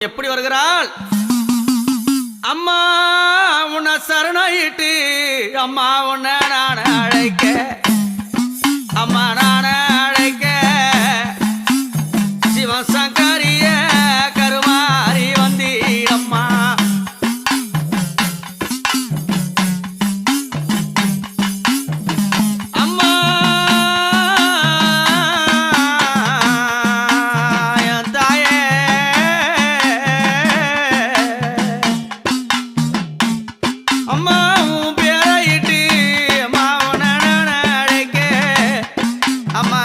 எப்படி வருகிறாள்? அம்மா உன்னை சரணாயிட்டு அம்மா உன்னை நான் அழைக்க அம்மாவும் பேரையிட்டு அம்மாவும் அடைக்க அம்மா